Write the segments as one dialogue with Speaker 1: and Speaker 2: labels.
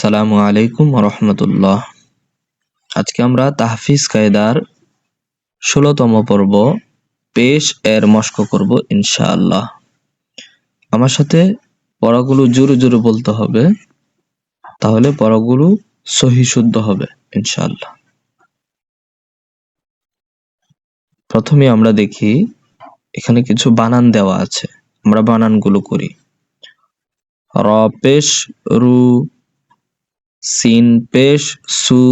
Speaker 1: আসসালামু আলাইকুম রহমতুল্লাহ। আজকে আমরা তাহফিজ কায়দার ষোলোতম পর্ব, পেশ এর মস্ক করব ইনশাআল্লাহ। আমার সাথে পড়াগুলো জোরে জোরে বলতে হবে, তাহলে পড়াগুলো সহি শুদ্ধ হবে ইনশাআল্লাহ। প্রথমে আমরা দেখি, এখানে কিছু বানান দেওয়া আছে, আমরা বানানগুলো করি। র, পেশ, রু সিন পেশ সু,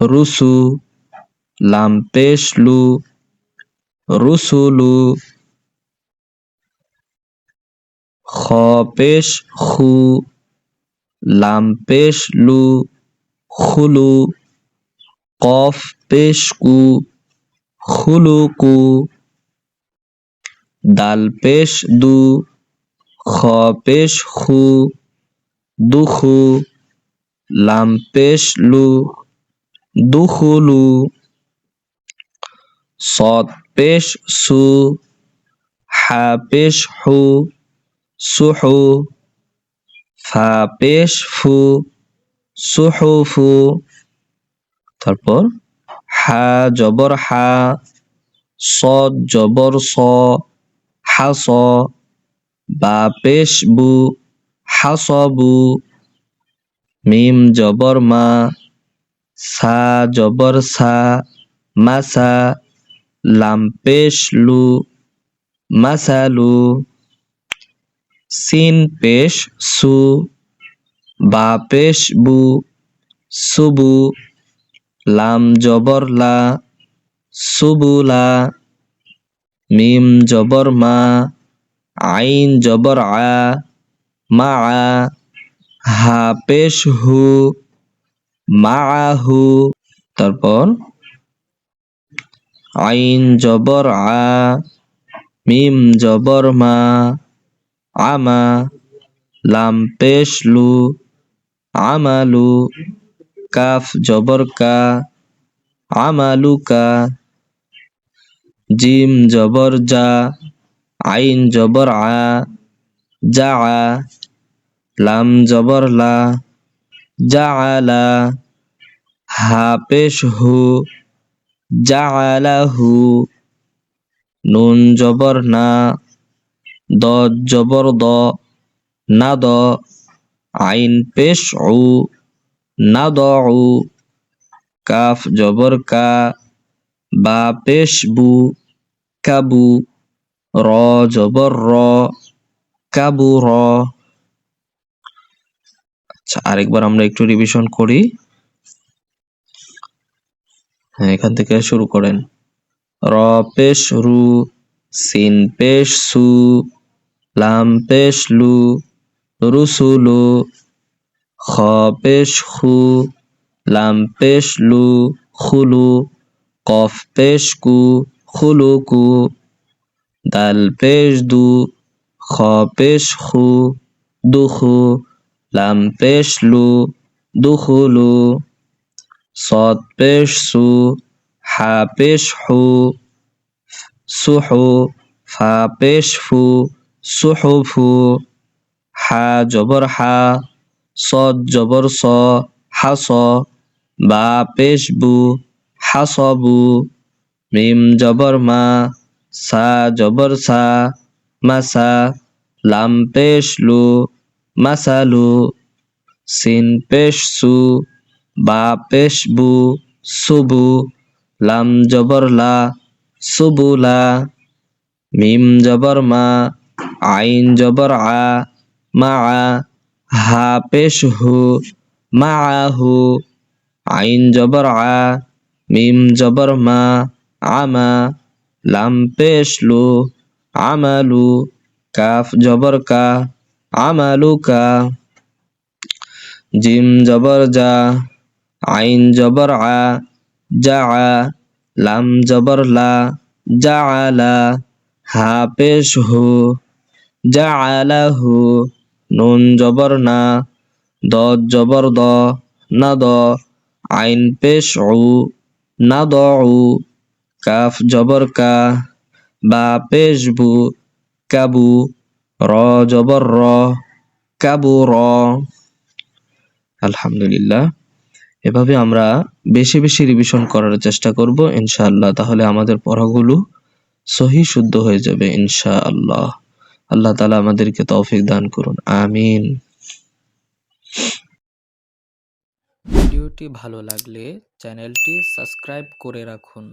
Speaker 1: রুসু, লাম পেশ লু রুসুলু খ পেশ খু, লাম পেশ লু, খুলু, কফ পেশ কু খুলুকু দাল পেশ দু, খ পেশ খু, দুখু লাম্পেশলু দুহুলু সদ পেশ সু হা পেশ হু, সুহু ফা পেশ ফু। সুহুফু তারপর হা জবর হা সদ জবর স হাস বা পেশ বু হাস বু। মিম জবর মা, সা জবর সা মাসা লাম পেশ লু মাসালু সিন পেশ সু, বা পেশ বু, সুবু, লাম জবর লা সুবুলা মিম জবর মা, আইন জবর আ, মা হা পেশ হু মাআহু, তারপর আইন জবর আ, মিম জবর মা, আমা লাম পেশ লু আমালু, কাফ জবর কা আমালুকা জিম জবর যা আইন জবর আ যা লাম জবর লা জাআলা হা জাআলাহু নুন জবর না দ জবর দ, না দ, আইন পেশ উ না দ কাফ জবর কা, বা পেশ বু কাবু, র জবর র, কাবু র। আচ্ছা আরেকবার আমরা একটু রিভিশন করি। হ্যাঁ এখান থেকে শুরু করেন। র পেশ রু, সিন পেশ সু, লাম পেশ লু রুসুলু খ পেশ খু, লাম পেশ লু খুলু কফ পেশ কু খুলুকু দাল পেশ দু, খ পেশ খু দুখু লাম পেশ লু সদ পেশ সু হা পেশ হু সুহু, ফা পেশ ফু সুহুফু, হা জবর হা সদ জবর স হাস বা পেশ বু হাসবু মিম জবর মা, সা জবর সা মাসা লাম পেশ লু মাসালু, সিন পেশ সু বা পেশ বু সুবু, লাম জবর লা সুবুলা, মিম জবর মা আইন জবর আ মা হা পেশ হু মাআহু, আইন জবর আ মিম জবর মা আমা, লাম পেশ লু আমালু, কাফ জবর কা আমালুকা। জিম জবর যা, আইন জবর আ, যা লাম জবর লা, যা আলা হা পেশ হু, যা আলাহু নুন জবর না, দ জবর দ, না দ, আইন পেশ উ, না দ কাফ জবর কা, বা পেশ বু কাবু র জবর র র আলহামদুলিল্লাহ। এভাবে আমরা বেশি বেশি রিভিশন করার চেষ্টা করব ইনশাআল্লাহ, তাহলে আমাদের পড়াগুলো সহি শুদ্ধ হয়ে যাবে ইনশাআল্লাহ। আল্লাহ তাআলা আমাদেরকে তৌফিক দান করুন, আমিন।
Speaker 2: ভিডিওটি ভালো লাগলে চ্যানেলটি সাবস্ক্রাইব করে রাখুন।